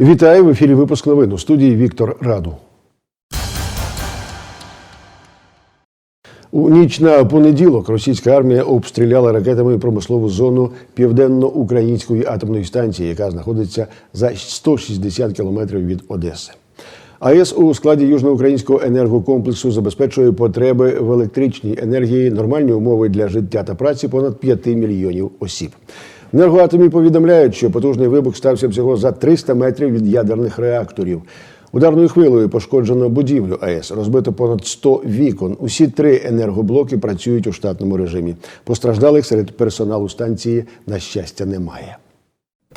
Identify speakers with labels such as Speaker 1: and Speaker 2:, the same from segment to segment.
Speaker 1: Вітаю в ефірі. Випуск новин у студії Віктор Раду. У ніч на понеділок російська армія обстріляла ракетами промислову зону південно-української атомної станції, яка знаходиться за 160 кілометрів від Одеси. АЕС у складі южноукраїнського енергокомплексу забезпечує потреби в електричній енергії, нормальні умови для життя та праці понад 5 мільйонів осіб. Енергоатомі повідомляють, що потужний вибух стався всього за 300 метрів від ядерних реакторів. Ударною хвилою пошкоджено будівлю АЕС, розбито понад 100 вікон. Усі три енергоблоки працюють у штатному режимі. Постраждалих серед персоналу станції на щастя немає.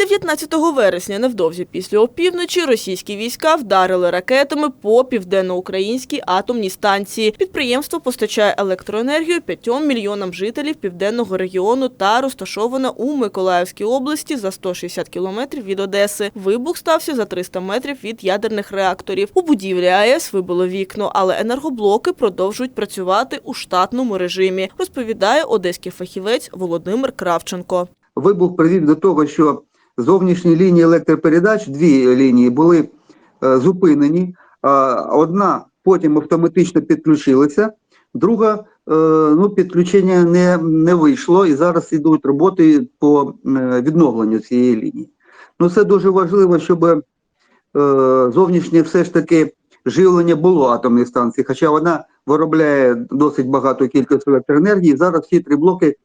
Speaker 2: 19 вересня, невдовзі після опівночі, російські війська вдарили ракетами по південноукраїнській атомній станції. Підприємство постачає електроенергію 5 мільйонам жителів південного регіону та розташоване у Миколаївській області за 160 кілометрів від Одеси. Вибух стався за 300 метрів від ядерних реакторів. У будівлі АЕС вибило вікно, але енергоблоки продовжують працювати у штатному режимі, розповідає одеський фахівець Володимир Кравченко.
Speaker 3: Вибух привів до того, що зовнішні лінії електропередач, дві лінії, були е, зупинені. А одна потім автоматично підключилася, друга е, ну, підключення не, не вийшло, і зараз йдуть роботи по е, відновленню цієї лінії. Ну, це дуже важливо, щоб е, зовнішнє все ж таки живлення було атомної станції, хоча вона виробляє досить багато кількість електроенергії. Зараз всі три блоки е,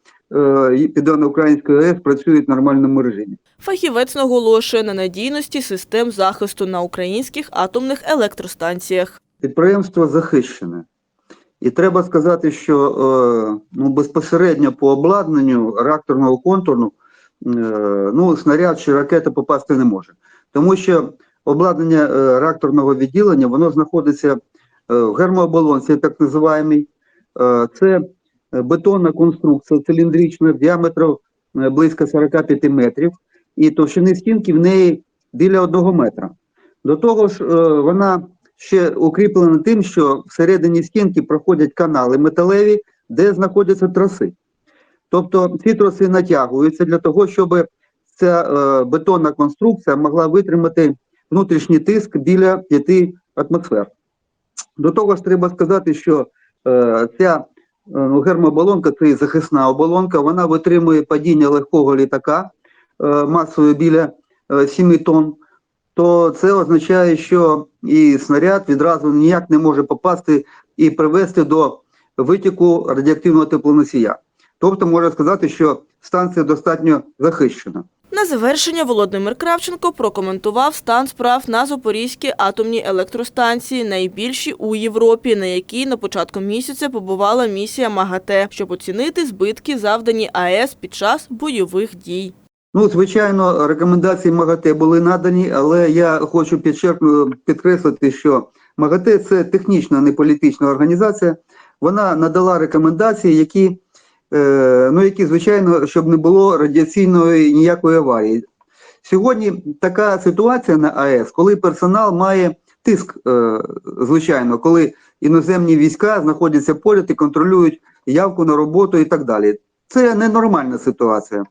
Speaker 3: Південно-Української АЕС працюють в нормальному режимі.
Speaker 2: Фахівець наголошує на надійності систем захисту на українських атомних електростанціях.
Speaker 3: Підприємство захищене. І треба сказати, що е, ну, безпосередньо по обладнанню реакторного контуру е, ну, снаряд чи ракета попасти не може. Тому що обладнання е, реакторного відділення воно знаходиться е, в гермооболонці, так називаємій. Е, це бетонна конструкція циліндрична діаметром е, близько 45 метрів, і товщини стінки в неї біля 1 метра. До того ж, е, вона ще укріплена тим, що всередині стінки проходять канали металеві, де знаходяться троси. Тобто ці троси натягуються для того, щоб ця е, бетонна конструкція могла витримати внутрішній тиск біля 5 атмосфер. До того ж, треба сказати, що е, ця е, ну, гермооболонка, це захисна оболонка, вона витримує падіння легкого літака е, масою біля е, 7 тонн то це означає, що і снаряд відразу ніяк не може попасти і привести до витіку радіоактивного теплоносія. Тобто можна сказати, що станція достатньо захищена.
Speaker 2: На завершення Володимир Кравченко прокоментував стан справ на Запорізькій атомній електростанції, найбільшій у Європі, на якій на початку місяця побувала місія МАГАТЕ, щоб оцінити збитки, завдані АЕС під час бойових дій.
Speaker 3: Ну, звичайно, рекомендації МАГАТЕ були надані, але я хочу підкреслити, що МАГАТЕ це технічна, не політична організація. Вона надала рекомендації, які, ну, які, звичайно, щоб не було радіаційної ніякої аварії. Сьогодні така ситуація на АЕС, коли персонал має тиск, е, звичайно, коли іноземні війська знаходяться поряд і контролюють явку на роботу і так далі. Це ненормальна ситуація.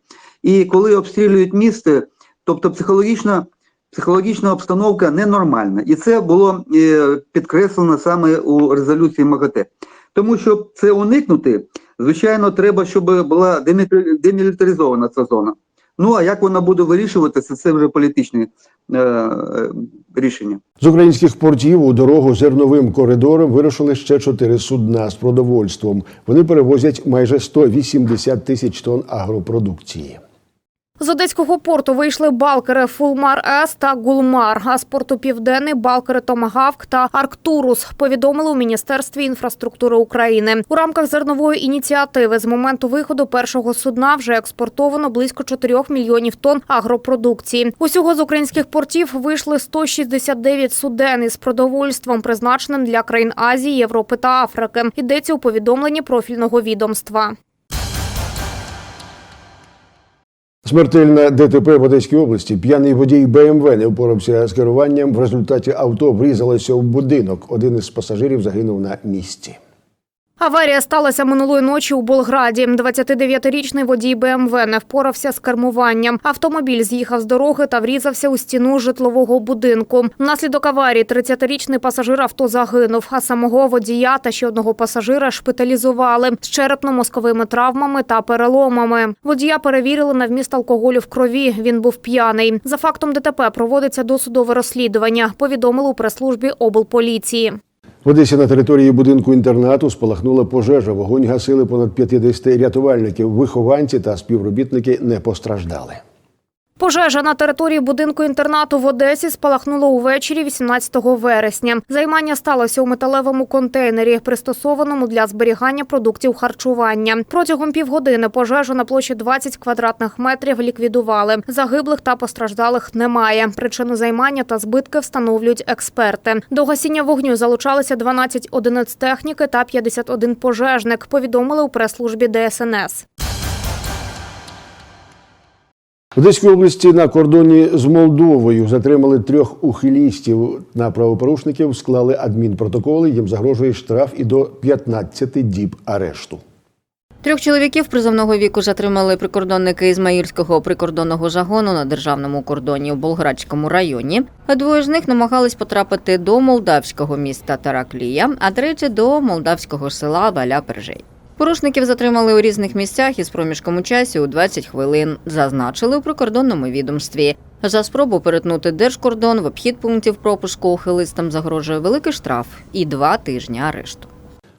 Speaker 3: І коли обстрілюють місто, тобто психологічна, психологічна обстановка ненормальна. І це було е, підкреслено саме у резолюції МАГАТЕ. Тому щоб це уникнути, звичайно, треба, щоб була демі- демілітаризована ця зона. Ну а як вона буде вирішуватися, це вже політичне е, рішення.
Speaker 1: З українських портів у дорогу зерновим коридором вирушили ще чотири судна з продовольством. Вони перевозять майже 180 тисяч тонн агропродукції.
Speaker 4: З одеського порту вийшли балкери Фулмар С та Гулмар. А з порту Південний балкери Томагавк та Арктурус повідомили у міністерстві інфраструктури України. У рамках зернової ініціативи з моменту виходу першого судна вже експортовано близько 4 мільйонів тонн агропродукції. Усього з українських портів вийшли 169 суден із продовольством, призначеним для країн Азії, Європи та Африки. Йдеться у повідомленні профільного відомства.
Speaker 1: Смертельне ДТП в Одеській області. П'яний водій БМВ не впорався з керуванням. В результаті авто врізалося в будинок. Один із пасажирів загинув на місці.
Speaker 4: Аварія сталася минулої ночі у Болграді. 29-річний водій БМВ не впорався з кермуванням. Автомобіль з'їхав з дороги та врізався у стіну житлового будинку. Внаслідок аварії 30-річний пасажир авто загинув, а самого водія та ще одного пасажира шпиталізували з черепно-мозковими травмами та переломами. Водія перевірили на вміст алкоголю в крові. Він був п'яний. За фактом ДТП проводиться досудове розслідування. Повідомили у прес-службі облполіції.
Speaker 1: В Одесі на території будинку інтернату спалахнула пожежа. Вогонь гасили понад 50 рятувальників. Вихованці та співробітники не постраждали.
Speaker 4: Пожежа на території будинку інтернату в Одесі спалахнула увечері 18 вересня. Займання сталося у металевому контейнері, пристосованому для зберігання продуктів харчування. Протягом півгодини пожежу на площі 20 квадратних метрів ліквідували. Загиблих та постраждалих немає. Причину займання та збитки встановлюють експерти. До гасіння вогню залучалися 12 одиниць техніки та 51 пожежник. Повідомили у прес-службі ДСНС.
Speaker 1: В Одеській області на кордоні з Молдовою затримали трьох ухилістів. На правопорушників склали адмінпротоколи. Їм загрожує штраф і до 15 діб арешту.
Speaker 5: Трьох чоловіків призовного віку затримали прикордонники Ізмаїльського прикордонного загону на державному кордоні у Болградському районі. А двоє з них намагались потрапити до молдавського міста Тараклія, а третє до молдавського села Валя Пержей. Порушників затримали у різних місцях із проміжком у часі у 20 хвилин. Зазначили у прикордонному відомстві. За спробу перетнути держкордон в обхід пунктів пропуску ухилистам загрожує великий штраф і два тижні арешту.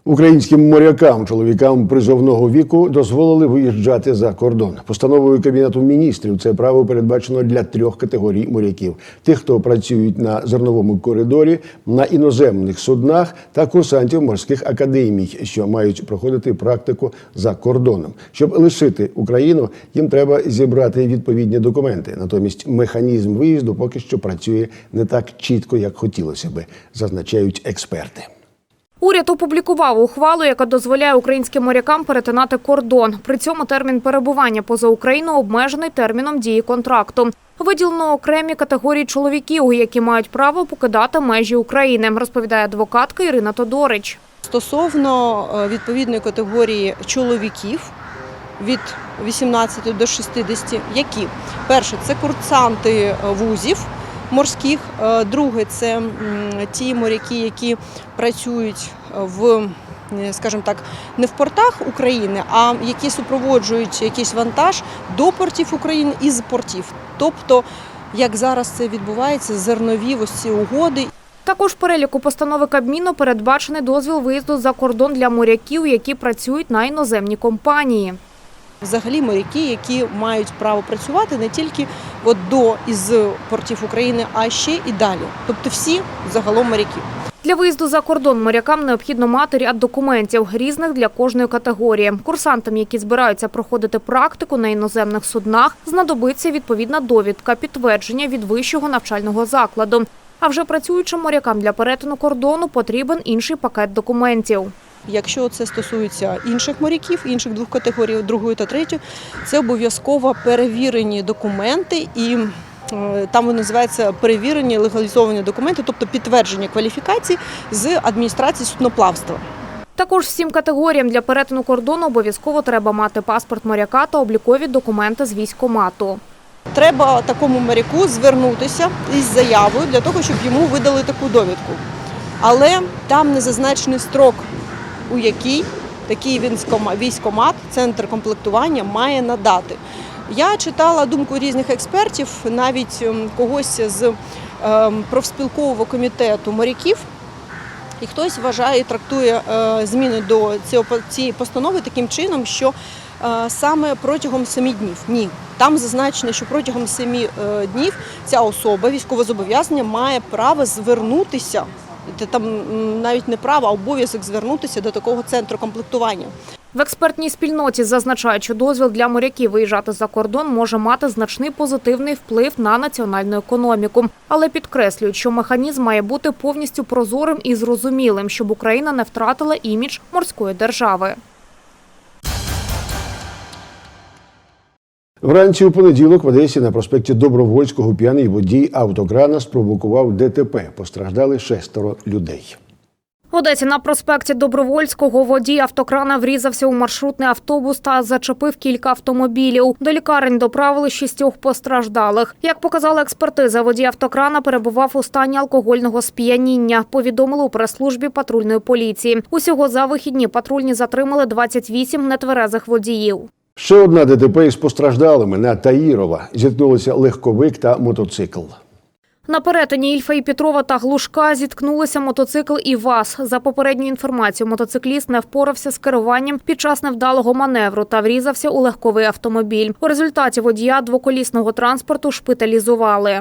Speaker 1: Українським морякам, чоловікам призовного віку, дозволили виїжджати за кордон. Постановою Кабінету міністрів це право передбачено для трьох категорій моряків: тих, хто працюють на зерновому коридорі, на іноземних суднах та курсантів морських академій, що мають проходити практику за кордоном. Щоб лишити Україну, їм треба зібрати відповідні документи. Натомість механізм виїзду поки що працює не так чітко, як хотілося би, зазначають експерти.
Speaker 4: Уряд опублікував ухвалу, яка дозволяє українським морякам перетинати кордон. При цьому термін перебування поза Україною обмежений терміном дії контракту. Виділено окремі категорії чоловіків, які мають право покидати межі України, розповідає адвокатка Ірина Тодорич.
Speaker 6: Стосовно е, відповідної категорії чоловіків від 18 до 60, які перше це курсанти е, вузів морських, е, друге це ті моряки, які працюють в, е, скажімо так, не в портах України, а які супроводжують якийсь вантаж до портів України і з портів. Тобто, як зараз це відбувається, зернові ось ці угоди
Speaker 4: Також в переліку постанови Кабміну передбачений дозвіл виїзду за кордон для моряків, які працюють на іноземні компанії.
Speaker 6: Взагалі моряки, які мають право працювати не тільки от до із портів України, а ще і далі. Тобто всі загалом моряки.
Speaker 4: Для виїзду за кордон морякам необхідно мати ряд документів різних для кожної категорії. Курсантам, які збираються проходити практику на іноземних суднах, знадобиться відповідна довідка підтвердження від вищого навчального закладу. А вже працюючим морякам для перетину кордону потрібен інший пакет документів.
Speaker 6: Якщо це стосується інших моряків, інших двох категорій, другої та третьої, це обов'язково перевірені документи і. е, Там вони називаються перевірені легалізовані документи, тобто підтвердження кваліфікацій з адміністрації судноплавства.
Speaker 4: Також всім категоріям для перетину кордону обов'язково треба мати паспорт моряка та облікові документи з військкомату.
Speaker 6: Треба такому моряку звернутися із заявою для того, щоб йому видали таку довідку. Але там не зазначений строк, у який такий військкомат, центр комплектування має надати. Я читала думку різних експертів, навіть ем, когось з ем, профспілкового комітету моряків. І хтось вважає і трактує е, зміни до цієї постанови таким чином, що е, саме протягом семи днів. Ні, там зазначено, що протягом семи е, днів ця особа військовозобов'язання має право звернутися. Там навіть не право, а обов'язок звернутися до такого центру комплектування.
Speaker 4: В експертній спільноті зазначають, що дозвіл для моряків виїжджати за кордон може мати значний позитивний вплив на національну економіку, але підкреслюють, що механізм має бути повністю прозорим і зрозумілим, щоб Україна не втратила імідж морської держави.
Speaker 1: Вранці у понеділок в Одесі на проспекті Добровольського п'яний водій автокрана спровокував ДТП. Постраждали шестеро людей.
Speaker 4: Одесі на проспекті Добровольського водій автокрана врізався у маршрутний автобус та зачепив кілька автомобілів. До лікарень доправили шістьох постраждалих. Як показала експертиза, водій автокрана перебував у стані алкогольного сп'яніння. Повідомили у прес-службі патрульної поліції. Усього за вихідні патрульні затримали 28 нетверезих водіїв.
Speaker 1: Ще одна ДТП із постраждалими на Таїрова зіткнулися легковик та мотоцикл.
Speaker 4: На перетині Ільфа і Петрова та Глушка зіткнулися мотоцикл і ВАЗ. За попередньою інформацією, мотоцикліст не впорався з керуванням під час невдалого маневру та врізався у легковий автомобіль. У результаті водія двоколісного транспорту шпиталізували.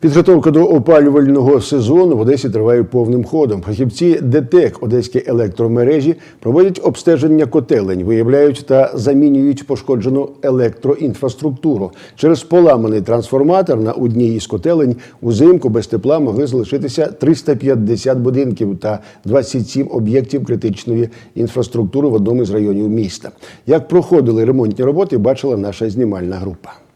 Speaker 1: Підготовка до опалювального сезону в Одесі триває повним ходом. Фахівці ДТЕК Одеські електромережі проводять обстеження котелень, виявляють та замінюють пошкоджену електроінфраструктуру. Через поламаний трансформатор на одній із котелень узимку без тепла могли залишитися 350 будинків та 27 об'єктів критичної інфраструктури в одному з районів міста. Як проходили ремонтні роботи, бачила наша знімальна група.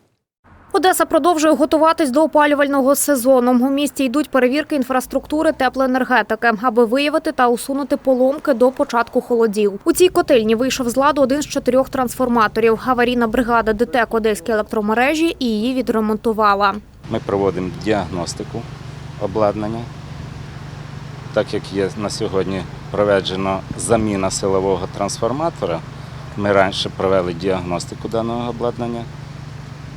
Speaker 4: Одеса продовжує готуватись до опалювального сезону. У місті йдуть перевірки інфраструктури теплоенергетики, аби виявити та усунути поломки до початку холодів. У цій котельні вийшов з ладу один з чотирьох трансформаторів. Аварійна бригада ДТЕК Одеські електромережі і її відремонтувала.
Speaker 7: Ми проводимо діагностику обладнання. Так як є на сьогодні проведена заміна силового трансформатора, ми раніше провели діагностику даного обладнання,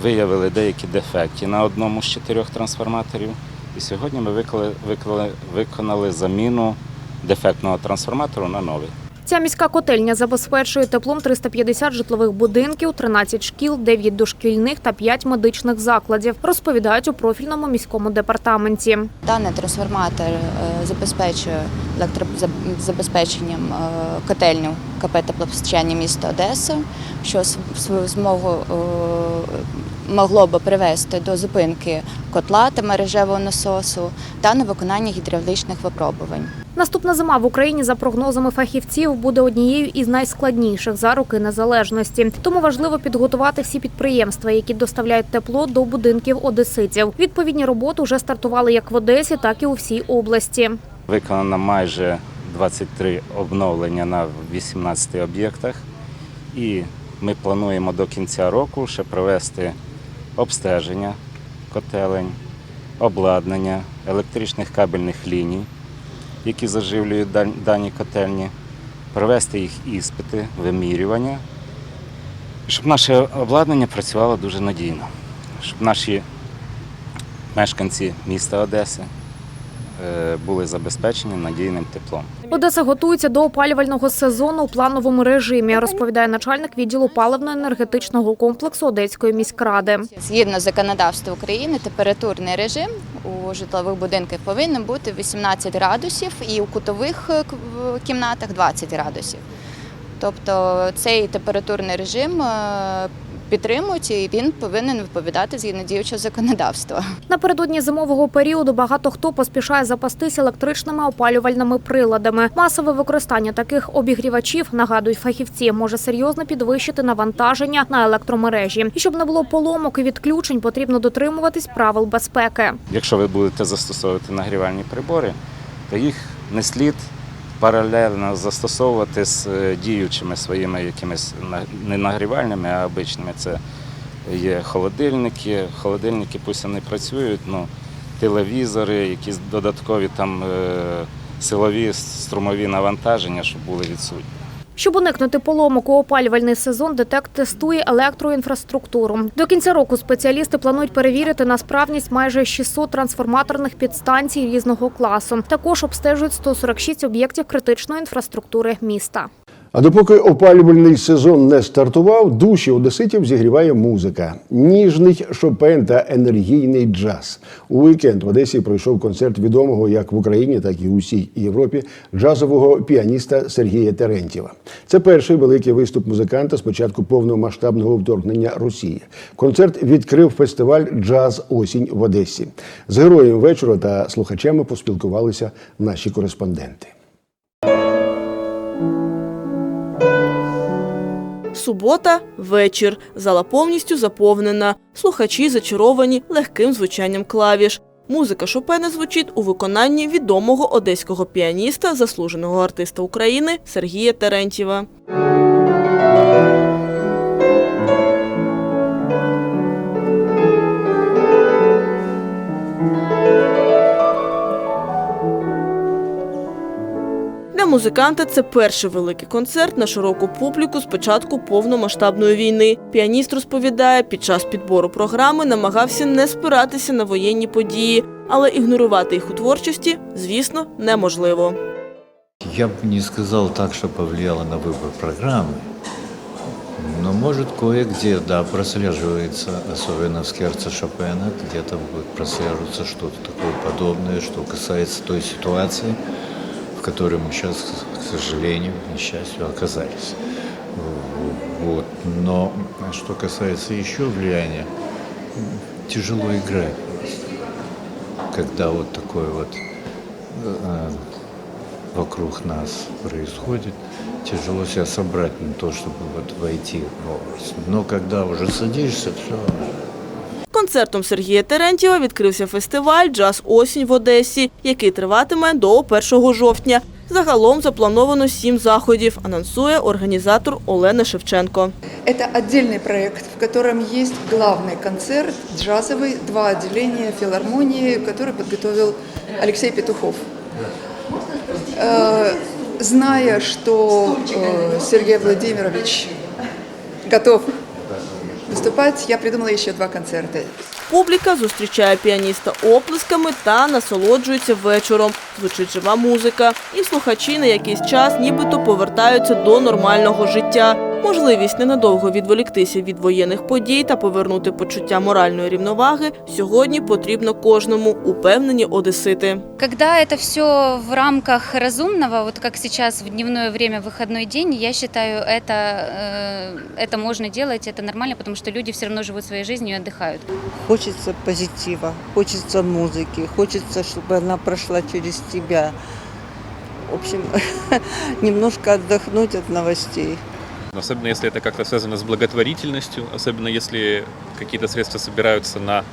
Speaker 7: виявили деякі дефекти на одному з чотирьох трансформаторів. І сьогодні ми виконали, виконали, виконали заміну дефектного трансформатору на новий.
Speaker 4: Ця міська котельня забезпечує теплом 350 житлових будинків, 13 шкіл, 9 дошкільних та 5 медичних закладів, розповідають у профільному міському департаменті.
Speaker 8: Даний трансформатор е, забезпечує електрозабезпеченням е, котельню КП теплопостачання міста Одеса, що свою змогу е, могло би привести до зупинки котла та мережевого насосу та невиконання гідравлічних випробувань.
Speaker 4: Наступна зима в Україні, за прогнозами фахівців, буде однією із найскладніших за роки незалежності. Тому важливо підготувати всі підприємства, які доставляють тепло до будинків одеситів. Відповідні роботи вже стартували як в Одесі, так і у всій області.
Speaker 7: Виконано майже 23 обновлення на 18 об'єктах. І ми плануємо до кінця року ще провести обстеження котелень, обладнання, електричних кабельних ліній, які заживлюють дані котельні, провести їх іспити, вимірювання, щоб наше обладнання працювало дуже надійно, щоб наші мешканці міста Одеси були забезпечені надійним теплом.
Speaker 4: Одеса готується до опалювального сезону у плановому режимі, розповідає начальник відділу паливно-енергетичного комплексу Одеської міськради.
Speaker 8: Згідно законодавства України, температурний режим у житлових будинках повинен бути 18 градусів і у кутових е, кімнатах 20 градусів. Тобто цей температурний режим е, підтримують і він повинен відповідати згідно діючого законодавства.
Speaker 4: Напередодні зимового періоду багато хто поспішає запастись електричними опалювальними приладами. Масове використання таких обігрівачів, нагадують фахівці, може серйозно підвищити навантаження на електромережі. І щоб не було поломок і відключень, потрібно дотримуватись правил безпеки.
Speaker 7: Якщо ви будете застосовувати нагрівальні прибори, то їх не слід паралельно застосовувати з е, діючими своїми якимись не нагрівальними, а обичними. Це є холодильники. Холодильники пусть вони працюють, ну, телевізори, якісь додаткові там е, силові струмові навантаження, щоб були відсутні.
Speaker 4: Щоб уникнути поломок у опалювальний сезон, ДТЕК тестує електроінфраструктуру. До кінця року спеціалісти планують перевірити на справність майже 600 трансформаторних підстанцій різного класу. Також обстежують 146 об'єктів критичної інфраструктури міста.
Speaker 1: А допоки опалювальний сезон не стартував, душі одеситів зігріває музика. Ніжний Шопен та енергійний джаз. У вікенд в Одесі пройшов концерт відомого як в Україні, так і у всій Європі джазового піаніста Сергія Терентєва. Це перший великий виступ музиканта з початку повномасштабного вторгнення Росії. Концерт відкрив фестиваль Джаз Осінь в Одесі. З героєм вечора та слухачами поспілкувалися наші кореспонденти.
Speaker 2: Субота вечір. Зала повністю заповнена. Слухачі зачаровані легким звучанням клавіш. Музика Шопена звучить у виконанні відомого одеського піаніста, заслуженого артиста України Сергія Терентьєва. Для музиканта це перший великий концерт на широку публіку з початку повномасштабної війни. Піаніст розповідає, під час підбору програми намагався не спиратися на воєнні події, але ігнорувати їх у творчості, звісно, неможливо.
Speaker 9: Я бы не сказал так, что повлияло на выбор программы, но может кое-где, да, прослеживается, особенно в скерце Шопена, где-то будет прослеживаться что-то такое подобное, что касается той ситуации, в которой мы сейчас, к сожалению, к несчастью, оказались. Вот. Но что касается еще влияния, тяжело играть. Когда вот такое вот э, вокруг нас происходит, тяжело себя собрать на то, чтобы вот войти в образ. Но когда уже садишься, все,
Speaker 2: Концертом Сергія Терентьєва відкрився фестиваль Джаз Осінь в Одесі, який триватиме до 1 жовтня. Загалом заплановано сім заходів, анонсує організатор Олена Шевченко.
Speaker 10: Это отдельный проект, в котором есть главный концерт джазовый, два отделения филармонии, который подготовил Алексей Петухов. Э, Зная, что э, Сергей Владимирович готов выступать, я придумала еще два концерта.
Speaker 2: Публіка зустрічає піаніста оплесками та насолоджується вечором. Звучить жива музика, і слухачі на якийсь час нібито повертаються до нормального життя. Можливість ненадовго відволіктися від воєнних подій та повернути почуття моральної рівноваги сьогодні потрібно кожному, упевнені одесити.
Speaker 11: Когда это все в рамках разумного, вот как сейчас в дневное время, выходной день, я считаю, это, э, это можно делать, это нормально, потому что люди все равно живут своей жизнью и отдыхают.
Speaker 12: Хочется позитива, хочется музыки, хочется, чтобы она прошла через тебя. В общем, немножко отдохнуть от новостей.
Speaker 13: Особенно если это как-то связано с благотворительностью, особенно если какие-то средства собираются на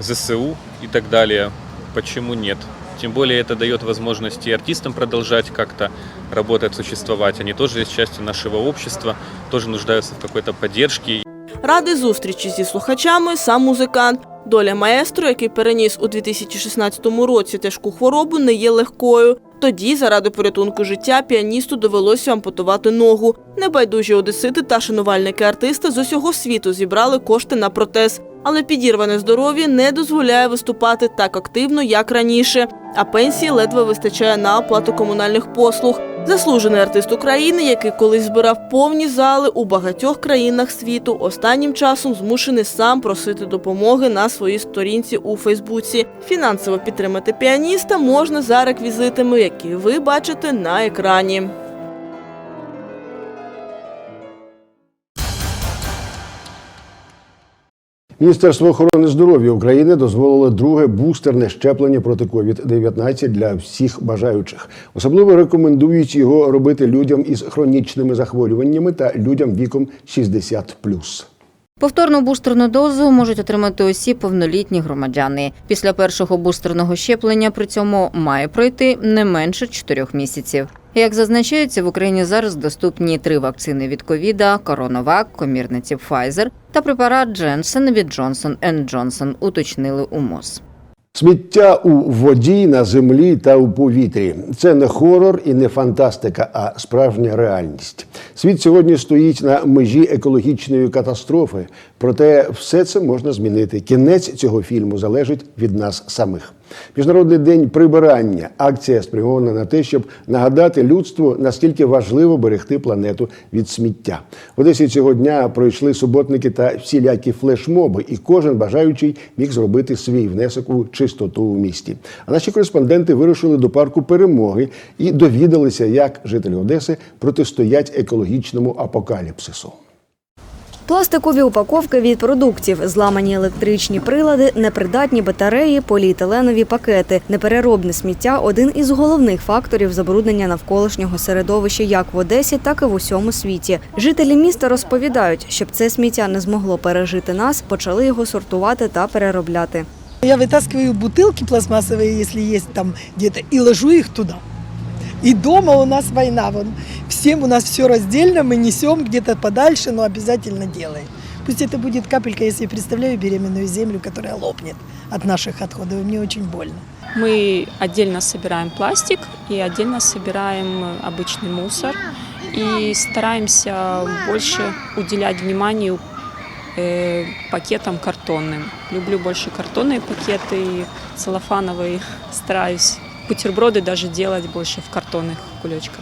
Speaker 13: ЗСУ и так далее. Почему нет? Тем более это дает возможность и артистам продолжать как-то работать, существовать. Они тоже есть частью нашего общества, тоже нуждаются в какой-то поддержке.
Speaker 2: Радий зустрічі зі слухачами сам музикант. Доля маестро, який переніс у 2016 році тяжку хворобу, не є легкою. Тоді, заради порятунку життя, піаністу довелося ампутувати ногу. Небайдужі одесити та шанувальники артиста з усього світу зібрали кошти на протез. Але підірване здоров'я не дозволяє виступати так активно, як раніше. А пенсії ледве вистачає на оплату комунальних послуг. Заслужений артист України, який колись збирав повні зали у багатьох країнах світу, останнім часом змушений сам просити допомоги на своїй сторінці у Фейсбуці. Фінансово підтримати піаніста можна за реквізитами, які ви бачите на екрані.
Speaker 1: Міністерство охорони здоров'я України дозволило друге бустерне щеплення проти COVID-19 для всіх бажаючих. Особливо рекомендують його робити людям із хронічними захворюваннями та людям віком 60+.
Speaker 5: Повторну бустерну дозу можуть отримати усі повнолітні громадяни. Після першого бустерного щеплення при цьому має пройти не менше 4 місяців. Як зазначається, в Україні зараз доступні три вакцини від ковіда: Коронавак, комірниці Pfizer та препарат Дженсен від Johnson Johnson, уточнили у МОЗ.
Speaker 1: Сміття у воді, на землі та у повітрі це не хорор і не фантастика, а справжня реальність. Світ сьогодні стоїть на межі екологічної катастрофи. Проте все це можна змінити. Кінець цього фільму залежить від нас самих. Міжнародний день прибирання. Акція спрямована на те, щоб нагадати людству, наскільки важливо берегти планету від сміття. В Одесі цього дня пройшли суботники та всілякі флешмоби, і кожен бажаючий міг зробити свій внесок у чистоту у місті. А наші кореспонденти вирушили до парку перемоги і довідалися, як жителі Одеси протистоять екологічному апокаліпсису.
Speaker 4: Пластикові упаковки від продуктів, зламані електричні прилади, непридатні батареї, поліетиленові пакети. Непереробне сміття один із головних факторів забруднення навколишнього середовища як в Одесі, так і в усьому світі. Жителі міста розповідають, щоб це сміття не змогло пережити нас, почали його сортувати та переробляти.
Speaker 14: Я вытаскиваю бутылки пластмассовые, если есть там где-то, и ложу их туда. И дома у нас война. Вон, всем у нас все раздельно, мы несем где-то подальше, но обязательно делаем. Пусть это будет капелька, если я представляю беременную землю, которая лопнет от наших отходов. Мне очень больно.
Speaker 15: Мы отдельно собираем пластик и отдельно собираем обычный мусор. И стараемся больше уделять вниманию э, пакетам картонным. Люблю больше картонные пакеты целлофановые. Стараюсь бутерброды даже делать больше в картонных кулечках.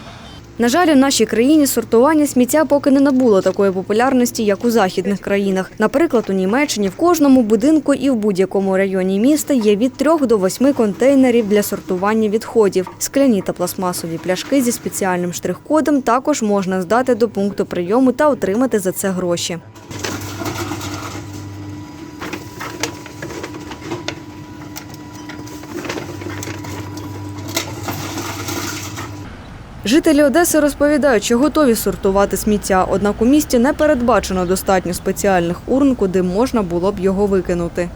Speaker 16: На жаль, у нашій країні сортування сміття поки не набуло такої популярності, як у західних країнах. Наприклад, у Німеччині в кожному будинку і в будь-якому районі міста є від трьох до восьми контейнерів для сортування відходів. Скляні та пластмасові пляшки зі спеціальним штрих-кодом також можна здати до пункту прийому та отримати за це гроші. Жителі Одеси розповідають, що готові сортувати сміття, однак у місті не передбачено достатньо спеціальних урн, куди можна було б його викинути.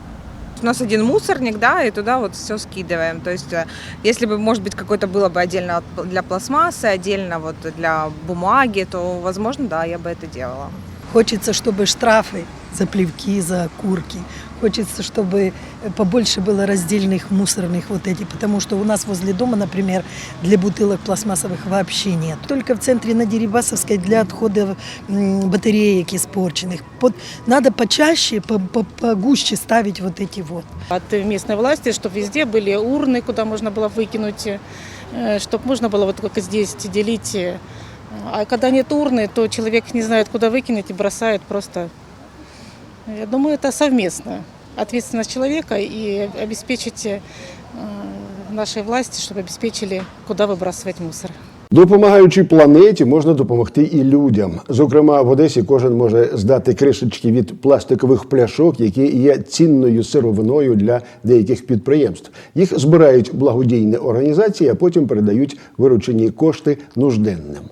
Speaker 17: У нас один мусорник, да, и туда вот все скидываем. То есть, э, если бы, может быть, какой-то было бы отдельно для пластмассы, отдельно вот для бумаги, то, возможно, да, я бы это делала.
Speaker 14: Хочется, чтобы штрафы за плевки, за окурки. Хочется, чтобы побольше было раздельных мусорных вот эти, потому что у нас возле дома, например, для бутылок пластмассовых вообще нет. Только в центре на Дерибасовской для отходов батареек испорченных. Вот надо почаще, по- по- погуще ставить вот эти вот.
Speaker 18: от местной власти, чтобы везде были урны, куда можно было выкинуть, чтобы можно было вот как здесь делить. э, А когда нет урны, то человек не знает, куда выкинуть и бросает просто. Я думаю, это совместно. Ответственность человека и обеспечить э, нашей власти, чтобы обеспечили, куда выбрасывать мусор.
Speaker 1: Допомагаючи планеті, можна допомогти і людям. Зокрема, в Одесі кожен може здати кришечки від пластикових пляшок, які є цінною сировиною для деяких підприємств. Їх збирають благодійні організації, а потім передають виручені кошти нужденним.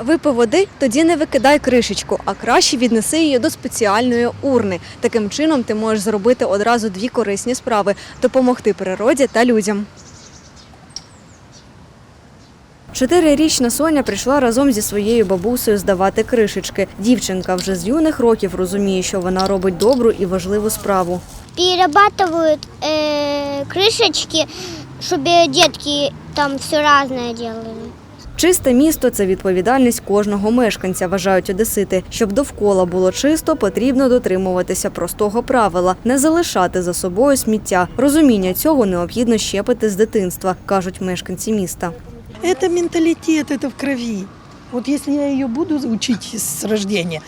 Speaker 16: Випив води, тоді не викидай кришечку, а краще віднеси її до спеціальної урни. Таким чином ти можеш зробити одразу дві корисні справи допомогти природі та людям. Чотирирічна Соня прийшла разом зі своєю бабусею здавати кришечки. Дівчинка вже з юних років розуміє, що вона робить добру і важливу справу.
Speaker 19: перерабатывают э, крышечки, чтобы детки там все разное делали.
Speaker 16: Чисте місто це відповідальність кожного мешканця, вважають одесити. Щоб довкола було чисто, потрібно дотримуватися простого правила не залишати за собою сміття. Розуміння цього необхідно щепити з дитинства, кажуть мешканці міста.
Speaker 14: Это менталитет, это в крови. Вот если я ее буду учить с рождения,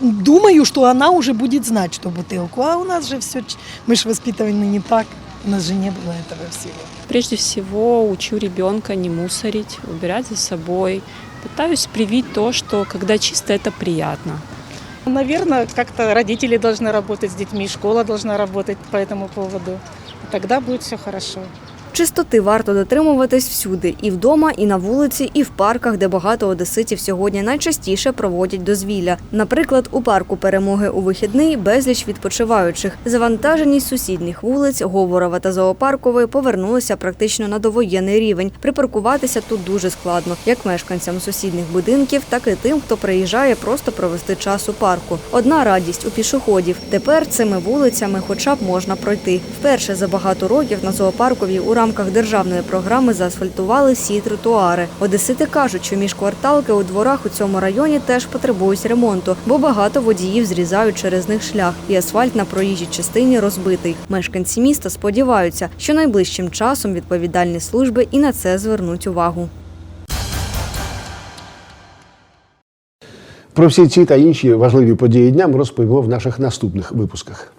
Speaker 14: думаю, что она уже будет знать, что бутылку. А у нас же все, мы же воспитаны не так. У нас же не было этого всего.
Speaker 15: Прежде всего учу ребенка не мусорить, убирать за собой. Пытаюсь привить то, что когда чисто, это приятно.
Speaker 18: Наверное, как-то родители должны работать с детьми, школа должна работать по этому поводу. И тогда будет все хорошо.
Speaker 16: Чистоти варто дотримуватись всюди і вдома, і на вулиці, і в парках, де багато одеситів сьогодні найчастіше проводять дозвілля. Наприклад, у парку перемоги у вихідний безліч відпочиваючих. Завантаженість сусідніх вулиць Говорова та Зоопаркової повернулися практично на довоєнний рівень. Припаркуватися тут дуже складно, як мешканцям сусідніх будинків, так і тим, хто приїжджає просто провести час у парку. Одна радість у пішоходів. Тепер цими вулицями, хоча б можна пройти. Вперше за багато років на зоопарковій у рамках державної програми заасфальтували всі тротуари. Одесити кажуть, що міжкварталки у дворах у цьому районі теж потребують ремонту, бо багато водіїв зрізають через них шлях, і асфальт на проїжджій частині розбитий. Мешканці міста сподіваються, що найближчим часом відповідальні служби і на це звернуть увагу.
Speaker 1: Про всі ці та інші важливі події дня ми розповімо в наших наступних випусках.